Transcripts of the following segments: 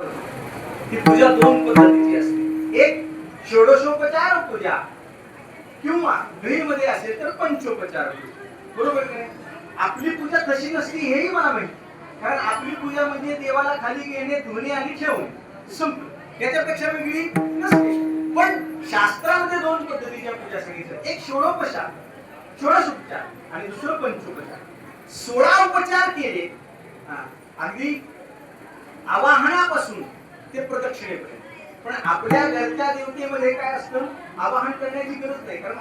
ही पूजा दोन पद्धतीची असते. एक षोडशोपचार पूजा किंवा मध्ये असेल तर पंचोपचार बरोबर की आपली पूजा कशी नसली हेही मला माहिती. कारण आपली पूजा म्हणजे देवाला खाली घेणे धुणे आणि ठेवणे. संपलं. याच्यापेक्षा वेगळी नसते. पण शास्त्रामध्ये दोन पद्धतीच्या पूजा सांगितल्या. एक षोडोपचार षोडशोपचार आणि दुसरं पंचोपचार. सोळा उपचार केले. अगदी आवाहनापासून ते प्रदक्षिणेपर्यंत. पण आपल्या घरच्या देवतेमध्ये काय असतं? आवाहन करण्याची गरज नाही. कारण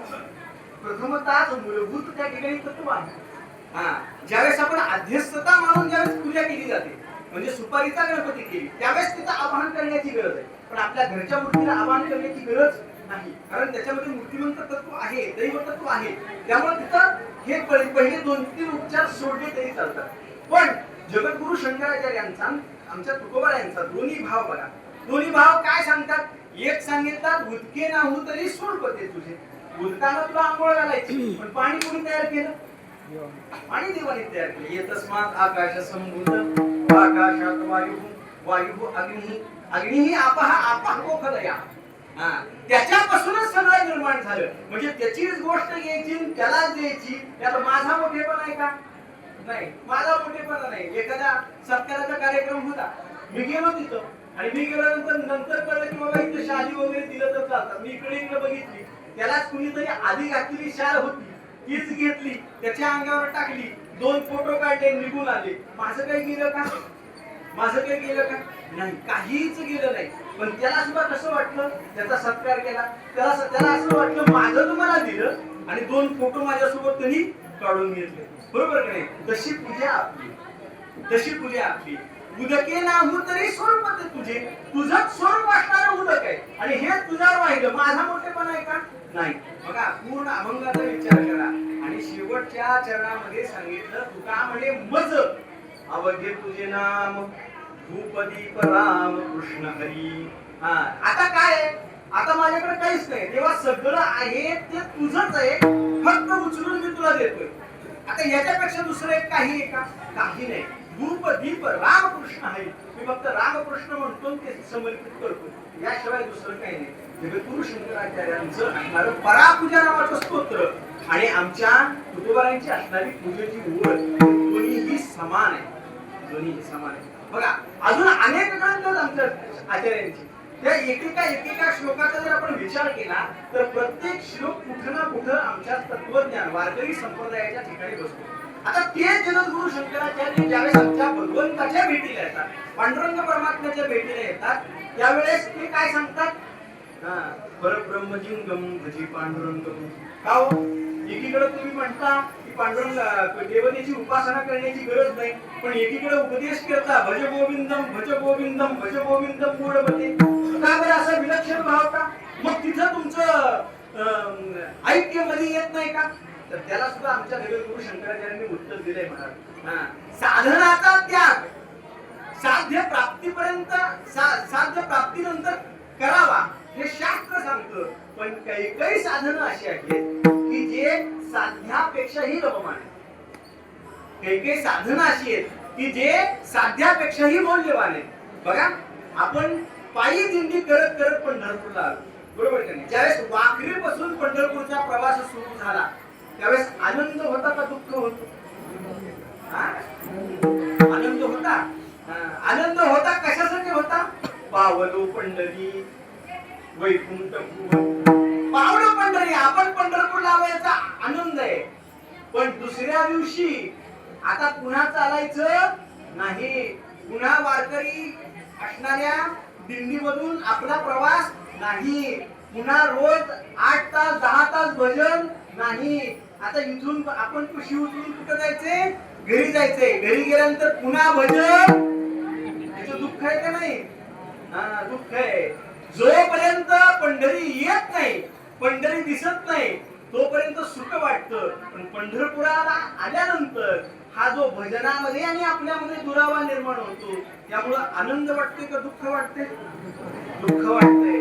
प्रथमतः मूलभूत त्या ठिकाणी तत्व आहे. हा ज्यावेळेस आपण अध्यस्थता म्हणून ज्यावेळेस पूजा केली जाते म्हणजे सुपारीचा गणपती केली त्यावेळेस तिथं आवाहन करण्याची गरज आहे. पण आपल्या घरच्या मूर्तीला आवाहन करण्याची गरज नाही. कारण त्याच्यामध्ये मूर्तिमंत तत्व आहे दैव तत्व आहे. त्यामुळे तिथं हे पहिले दोन तीन उपचार सोडले तरी चालतात. पण जगद्गुरु शंकराचार्यांचा आमच्या तुकोबा यांचा दोन्ही भाव बघा. दोन्ही भाव काय सांगतात? एक सांगिततात उदके ना हो तरी सोड पते तुझे. उदकानं तुला आंघोळ घालायची. पण पाणी कोणी तयार केलं? पाणी देवाने तयार केले. येतस्मात आकाश संभूत आकाशात वायू वायू अग्नी अग्नी ही आपहा आपह कोखदया हा. त्याच्यापासूनच सगळं निर्माण झालं. म्हणजे त्याचीच गोष्ट घ्यायची त्यालाच द्यायची. त्याला माझा मोठेपणा आहे का? नाही माझा मोठेपणा नाही. एखादा सत्काराचा कार्यक्रम होता. मी गेलो तिथं. आणि मी गेल्यानंतर नंतर कळलं की बाबा इथं शाली वगैरे दिलं तर चालतं. मी इकडे इकडे बघितली. त्यालाच कुणीतरी आधी घातलेली शाल होती. तीच घेतली. त्याच्या अंगावर टाकली. दोन फोटो काढले निघून आले. माझं काही गेलं का? माझं काही गेलं का? नाही काहीच गेलं नाही. पण त्याला सुद्धा कसं वाटलं? त्याचा सत्कार केला. त्याला त्याला असं वाटलं माझं तुम्हाला दिलं आणि दोन फोटो माझ्यासोबत त्यांनी काढून घेतले. बरोबर का नाही? तशी पूजा आपली. तशी पूजा आपली. उदके नाहू तरी स्वरूप आहे तुझे. तुझं स्वरूप असणारं उदक आहे. आणि हे तुझ्यावर वाहिलं माझा मोठेपणा आहे का? नाही. बघा पूर्ण अभंगाचा विचार करा. आणि शेवटच्या चरणामध्ये सांगितलं तुका म्हणे मज. अवघे तुझे नाम. भूपदीप राम कृष्ण हरी. हा आता काय आहे? आता माझ्याकडे काहीच नाही. तेव्हा सगळं आहे ते तुझंच आहे. फक्त उचलून मी तुला देतोय. आता याच्यापेक्षा दुसरं एक काही आहे का? काही नाही. रूप दीप रामकृष्ण आहे मी फक्त रामकृष्ण म्हणतो ते समर्पित करतो. याशिवाय दुसरं काही नाही. जगतगुरु शंकराचार्यांचं असणारं परापूजा नावाचं स्तोत्र आणि आमच्या कुटुंबारांची असणारी पूजेची ओळख कोणीही समान आहे. दोन्ही समान आहे बघा अजून अनेक ग्रंथ आमच्या आचार्यांची. त्या एकेका एकेका श्लोकाचा जर आपण विचार केला तर प्रत्येक श्लोक कुठं ना कुठं आमच्या तत्वज्ञान वारकरी संप्रदायाच्या ठिकाणी बसतो. आता ते जगद्गुरु शंकराचार्य ज्यावेळेस आमच्या भगवंताच्या भेटीला येतात पांडुरंग परमात्म्याच्या भेटीला येतात त्यावेळेस ते काय सांगतात? हा, परब्रह्मजिंगम भजी पांडुरंग का हो? एकीकडे तुम्ही म्हणता पांडुरंग देवतेची उपासना करण्याची गरज नाही. पण एकीकडे उपदेश करता भज गोविंदम भज गोविंदम भज गोविंदम मूळपती का बरं असा विलक्षण भाव का? मग तिथं तुमचं ऐक्यमध्ये येत नाही का? तर त्याला सुद्धा आमच्या जगद्गुरु शंकराचार्यांनी उत्तर दिलंय मला हा. साधनाचा त्याग. साध्य प्राप्तीपर्यंत सा- साध्य प्राप्तीनंतर करावा हे शास्त्र सांगतं. पण काही काही साधनं अशी आहेत. की साध्यापेक्षाही लभमान आहे काही काही साधनं अशी आहेत की जे साध्यापेक्षाही मौल्यवान आहे बघा आपण पायी दिंडी करत करत पंढरपूरला आलो. बरोबर का नाही? ज्यावेळेस वाखरीपासून पंढरपूरचा प्रवास सुरू झाला त्यावेळेस आनंद होता का दुःख होतो? आनंद होता? आनंद होता कशासाठी होता? पावलो पंढरी वैकुंठ भुवन. पावलो लावायचा आनंद आहे. पण दुसऱ्या दिवशी आता पुन्हा चालायचं नाही. पुन्हा वारकरी असणाऱ्या दिंडीमधून आपला प्रवास नाही. पुन्हा रोज आठ तास दहा तास भजन नाही. आता इथून आपण कुशी उठून कुठं जायचे? घरी जायचंय घरी गेल्यानंतर पुन्हा भजन. त्याचं दुःख आहे का नाही? हा दुःख आहे. जोपर्यंत पंढरी येत नाही पंढरी दिसत नाही तोपर्यंत सुख वाटतं. पण पंढरपुराला आल्यानंतर हा जो भजनामध्ये आणि आपल्यामध्ये दुरावा निर्माण होतो त्यामुळं आनंद वाटते का दुःख वाटते दुःख वाटते